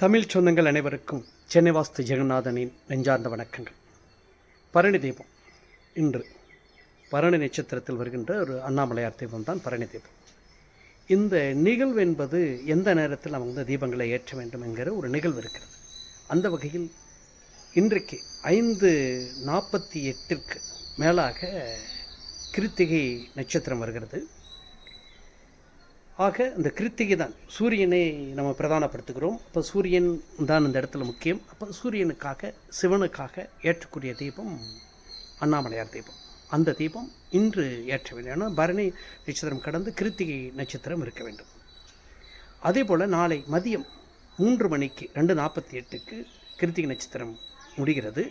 தமிழ் சொந்தங்கள் அனைவருக்கும் சென்னை வாஸ்து ஜெகநாதனின் நெஞ்சார்ந்த வணக்கங்கள். பரணி தீபம். இன்று பரணி நட்சத்திரத்தில் வருகின்ற ஒரு அண்ணாமலையார் தீபம் தான் பரணி தீபம். இந்த நிகழ்வு என்பது எந்த நேரத்தில் அவங்க வந்து தீபங்களை ஏற்ற வேண்டும் என்கிற ஒரு நிகழ்வு இருக்கிறது. அந்த வகையில் இன்றைக்கு ஐந்து நாற்பத்தி எட்டிற்கு மேலாக கிருத்திகை நட்சத்திரம் வருகிறது. ஆக இந்த கிருத்திகை தான். சூரியனை நம்ம பிரதானப்படுத்துகிறோம். அப்போ சூரியன் தான் இந்த இடத்துல முக்கியம். அப்போ சூரியனுக்காக சிவனுக்காக ஏற்றக்கூடிய தீபம் அண்ணாமலையார் தீபம். அந்த தீபம் இன்று ஏற்ற வேண்டும் ஏன்னா பரணி நட்சத்திரம் கடந்து கிருத்திகை நட்சத்திரம் இருக்க வேண்டும். அதே போல் நாளை மதியம் மூன்று மணிக்கு ரெண்டு நாற்பத்தி எட்டுக்கு கிருத்திகை நட்சத்திரம் முடிகிறது.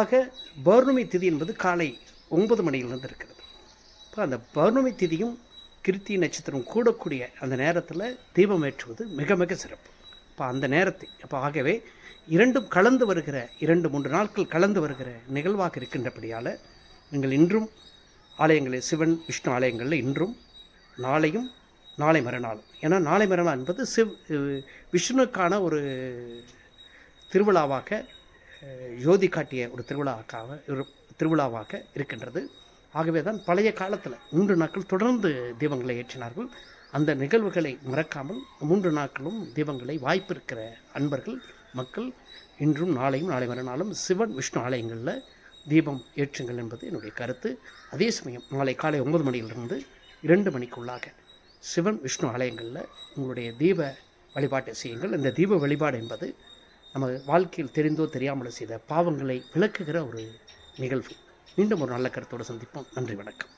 ஆக பௌர்ணமி திதி என்பது காலை ஒன்பது மணியிலிருந்து இருக்கிறது. இப்போ அந்த பௌர்ணமி திதியும் கிருத்தி நட்சத்திரம் கூடக்கூடிய அந்த நேரத்தில் தீபம் ஏற்றுவது மிக மிக சிறப்பு. இப்போ அந்த நேரத்தை அப்போ ஆகவே இரண்டும் கலந்து வருகிற இரண்டு மூன்று நாட்கள் கலந்து வருகிற நிகழ்வாக இருக்கின்றபடியால் நீங்கள் இன்றும் ஆலயங்களில் சிவன் விஷ்ணு ஆலயங்களில் இன்றும் நாளையும் நாளை மறுநாள் ஏன்னா நாளை மறுநாள் என்பது சிவ் விஷ்ணுக்கான ஒரு திருவிழாவாக ஜோதி காட்டிய ஒரு திருவிழாக்காக ஒரு திருவிழாவாக இருக்கின்றது. ஆகவே தான் பழைய காலத்தில் மூன்று நாட்கள் தொடர்ந்து தீபங்களை ஏற்றினார்கள். அந்த நிகழ்வுகளை மறக்காமல் மூன்று நாட்களும் தீபங்களை வாய்ப்பு இருக்கிற அன்பர்கள் மக்கள் இன்றும் நாளையும் நாளை மறுநாளும் சிவன் விஷ்ணு ஆலயங்களில் தீபம் ஏற்றுங்கள் என்பது என்னுடைய கருத்து. அதே சமயம் நாளை காலை ஒன்பது மணியிலிருந்து இரண்டு மணிக்குள்ளாக சிவன் விஷ்ணு ஆலயங்களில் உங்களுடைய தீப வழிபாட்டை செய்யுங்கள். இந்த தீப வழிபாடு என்பது நமது வாழ்க்கையில் தெரிந்தோ தெரியாமலோ செய்த பாவங்களை விளக்குகிற ஒரு நிகழ்வு. மீண்டும் ஒரு நல்ல கருத்தோடு சந்திப்போம். நன்றி வணக்கம்.